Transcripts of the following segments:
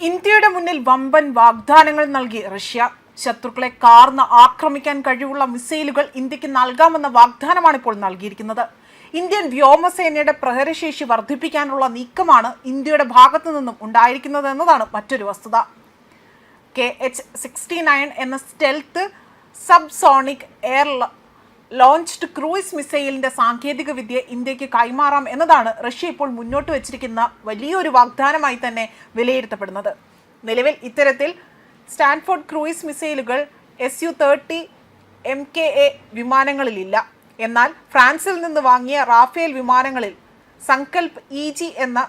ഇന്ത്യയുടെ മുന്നിൽ വമ്പൻ വാഗ്ദാനങ്ങൾ നൽകി റഷ്യ. ശത്രുക്കളെ കാർന്ന് ആക്രമിക്കാൻ കഴിവുള്ള മിസൈലുകൾ ഇന്ത്യയ്ക്ക് നൽകാമെന്ന വാഗ്ദാനമാണ് ഇപ്പോൾ നൽകിയിരിക്കുന്നത്. ഇന്ത്യൻ വ്യോമസേനയുടെ പ്രഹരശേഷി വർദ്ധിപ്പിക്കാനുള്ള നീക്കമാണ് ഇന്ത്യയുടെ ഭാഗത്തു നിന്നും ഉണ്ടായിരിക്കുന്നത് എന്നതാണ് മറ്റൊരു വസ്തുത. കെ എച്ച് സിക്സ്റ്റി നയൻ എന്ന stealth subsonic air launched cruise മിസൈലിന്റെ സാങ്കേതിക വിദ്യ ഇന്ത്യയ്ക്ക് കൈമാറാം എന്നതാണ് റഷ്യ ഇപ്പോൾ മുന്നോട്ട് വച്ചിരിക്കുന്ന വലിയൊരു വാഗ്ദാനമായി തന്നെ വിലയിരുത്തപ്പെടുന്നത്. നിലവിൽ ഇത്തരത്തിൽ സ്റ്റാൻഫോർഡ് ക്രൂയിസ് മിസൈലുകൾ S U thirty M K A വിമാനങ്ങളിലില്ല. എന്നാൽ ഫ്രാൻസിൽ നിന്ന് വാങ്ങിയ റാഫേൽ വിമാനങ്ങളിൽ സങ്കൽപ് ഇ ജി എന്ന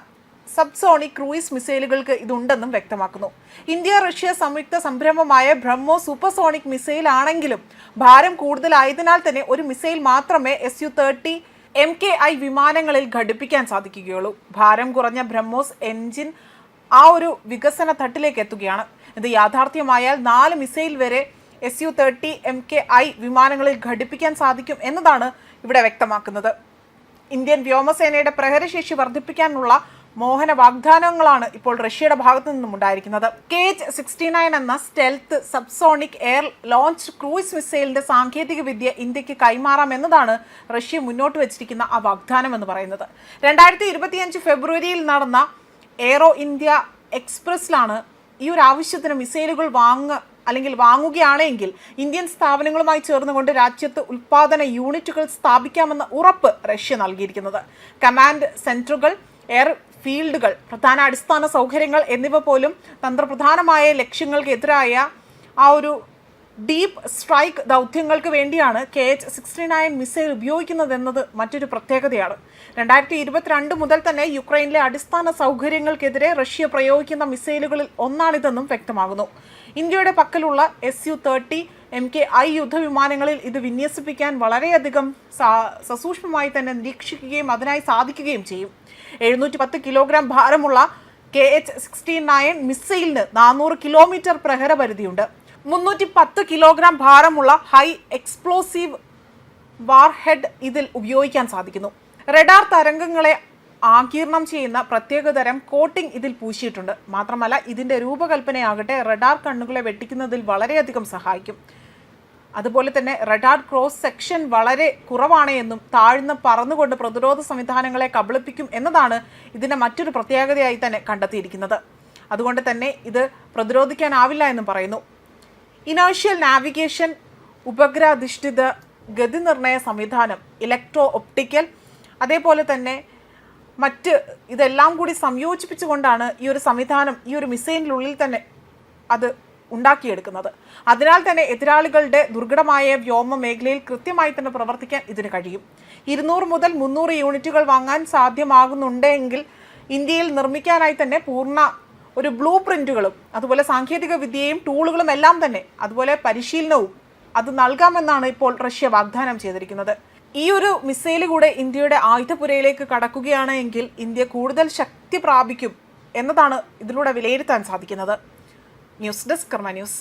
സബ്സോണിക് ക്രൂയിസ് മിസൈലുകൾക്ക് ഇതുണ്ടെന്നും വ്യക്തമാക്കുന്നു. ഇന്ത്യ റഷ്യ സംയുക്ത സംരംഭമായ ബ്രഹ്മോ സൂപ്പർസോണിക് മിസൈൽ ആണെങ്കിലും ഭാരം കൂടുതലായതിനാൽ തന്നെ ഒരു മിസൈൽ മാത്രമേ S U thirty M K I വിമാനങ്ങളിൽ ഘടിപ്പിക്കാൻ സാധിക്കുകയുള്ളൂ. ഭാരം കുറഞ്ഞ ബ്രഹ്മോസ് എൻജിൻ ആ ഒരു വികസന തട്ടിലേക്ക് എത്തുകയാണ്. ഇത് യാഥാർത്ഥ്യമായാൽ നാല് മിസൈൽ വരെ S U thirty M K I വിമാനങ്ങളിൽ ഘടിപ്പിക്കാൻ സാധിക്കും എന്നതാണ് ഇവിടെ വ്യക്തമാക്കുന്നത്. ഇന്ത്യൻ വ്യോമസേനയുടെ പ്രഹരശേഷി വർദ്ധിപ്പിക്കാനുള്ള മോഹന വാഗ്ദാനങ്ങളാണ് ഇപ്പോൾ റഷ്യയുടെ ഭാഗത്തു നിന്നും ഉണ്ടായിരിക്കുന്നത്. കേജ് സിക്സ്റ്റി നയൻ എന്ന stealth subsonic air launch cruise മിസൈലിന്റെ സാങ്കേതിക വിദ്യ ഇന്ത്യയ്ക്ക് കൈമാറാം എന്നതാണ് റഷ്യ മുന്നോട്ട് വെച്ചിരിക്കുന്ന ആ വാഗ്ദാനം എന്ന് പറയുന്നത്. രണ്ടായിരത്തി ഇരുപത്തിയഞ്ച് ഫെബ്രുവരിയിൽ നടന്ന എയ്റോ ഇന്ത്യ എക്സ്പ്രസ്സിലാണ് ഈ ഒരു ആവശ്യത്തിന് മിസൈലുകൾ വാങ്ങ അല്ലെങ്കിൽ വാങ്ങുകയാണെങ്കിൽ ഇന്ത്യൻ സ്ഥാപനങ്ങളുമായി ചേർന്നുകൊണ്ട് രാജ്യത്ത് ഉൽപാദന യൂണിറ്റുകൾ സ്ഥാപിക്കാമെന്ന ഉറപ്പ് റഷ്യ നൽകിയിരിക്കുന്നത്. കമാൻഡ് സെന്ററുകൾ എയർ ഫീൽഡുകൾ പ്രധാന അടിസ്ഥാന സൗകര്യങ്ങൾ എന്നിവ പോലും തന്ത്രപ്രധാനമായ ലക്ഷ്യങ്ങൾക്ക് എതിരായ ആ ഒരു ഡീപ്പ് സ്ട്രൈക്ക് ദൗത്യങ്ങൾക്ക് വേണ്ടിയാണ് K H sixty nine missile ഉപയോഗിക്കുന്നതെന്നത് മറ്റൊരു പ്രത്യേകതയാണ്. രണ്ടായിരത്തി ഇരുപത്തിരണ്ട് മുതൽ തന്നെ യുക്രൈനിലെ അടിസ്ഥാന സൗകര്യങ്ങൾക്കെതിരെ റഷ്യ പ്രയോഗിക്കുന്ന മിസൈലുകളിൽ ഒന്നാണിതെന്നും വ്യക്തമാകുന്നു. ഇന്ത്യയുടെ പക്കലുള്ള S U thirty M K I യുദ്ധവിമാനങ്ങളിൽ ഇത് വിന്യസിപ്പിക്കാൻ വളരെയധികം സസൂക്ഷ്മമായി തന്നെ നിരീക്ഷിക്കുകയും അതിനായി സാധിക്കുകയും ചെയ്യും. എഴുന്നൂറ്റി പത്ത് കിലോഗ്രാം ഭാരമുള്ള കെ എച്ച് സിക്സ്റ്റി നയൻ മിസൈലിന് നാനൂറ് കിലോമീറ്റർ പ്രഹരപരിധിയുണ്ട്. മുന്നൂറ്റി പത്ത് കിലോഗ്രാം ഭാരമുള്ള ഹൈ എക്സ്പ്ലോസീവ് വാർഹെഡ് ഇതിൽ ഉപയോഗിക്കാൻ സാധിക്കുന്നു. റഡാർ തരംഗങ്ങളെ ആകീർണം ചെയ്യുന്ന പ്രത്യേകതരം കോട്ടിംഗ് ഇതിൽ പൂശിയിട്ടുണ്ട്. മാത്രമല്ല ഇതിന്റെ രൂപകൽപ്പനയാകട്ടെ റഡാർ കണ്ണുകളെ വെട്ടിക്കുന്നതിൽ വളരെയധികം സഹായിക്കും. അതുപോലെ തന്നെ റഡാർ ക്രോസ് സെക്ഷൻ വളരെ കുറവാണ് എന്നും താഴ്ന്ന് പറന്നുകൊണ്ട് പ്രതിരോധ സംവിധാനങ്ങളെ കബളിപ്പിക്കും എന്നതാണ് ഇതിന്റെ മറ്റൊരു പ്രത്യേകതയായി തന്നെ കണ്ടെത്തിയിരിക്കുന്നത്. അതുകൊണ്ട് തന്നെ ഇത് പ്രതിരോധിക്കാനാവില്ല എന്നും പറയുന്നു. ഇനേഷ്യൽ നാവിഗേഷൻ ഉപഗ്രഹാധിഷ്ഠിത ഗതിനിർണയ സംവിധാനം ഇലക്ട്രോ ഒപ്റ്റിക്കൽ അതേപോലെ തന്നെ മറ്റ് ഇതെല്ലാം കൂടി സംയോജിപ്പിച്ചുകൊണ്ടാണ് ഈ ഒരു സംവിധാനം ഈ ഒരു മിസൈലിനുള്ളിൽ തന്നെ അത് ഉണ്ടാക്കിയെടുക്കുന്നത്. അതിനാൽ തന്നെ എതിരാളികളുടെ ദുർഘടമായ വ്യോമ മേഖലയിൽ കൃത്യമായി തന്നെ പ്രവർത്തിക്കാൻ ഇതിന് കഴിയും. ഇരുന്നൂറ് മുതൽ മുന്നൂറ് യൂണിറ്റുകൾ വാങ്ങാൻ സാധ്യമാകുന്നുണ്ടെങ്കിൽ ഇന്ത്യയിൽ നിർമ്മിക്കാനായി തന്നെ പൂർണ ഒരു ബ്ലൂ പ്രിന്റുകളും അതുപോലെ സാങ്കേതിക വിദ്യയും ടൂളുകളും എല്ലാം തന്നെ അതുപോലെ പരിശീലനവും അത് നൽകാമെന്നാണ് ഇപ്പോൾ റഷ്യ വാഗ്ദാനം ചെയ്തിരിക്കുന്നത്. ഈ ഒരു മിസൈൽ കൂടെ ഇന്ത്യയുടെ ആയുധപുരയിലേക്ക് കടക്കുകയാണ് എങ്കിൽ ഇന്ത്യ കൂടുതൽ ശക്തി പ്രാപിക്കും എന്നതാണ് ഇതിലൂടെ വിലയിരുത്താൻ സാധിക്കുന്നത്. News desk Karma news.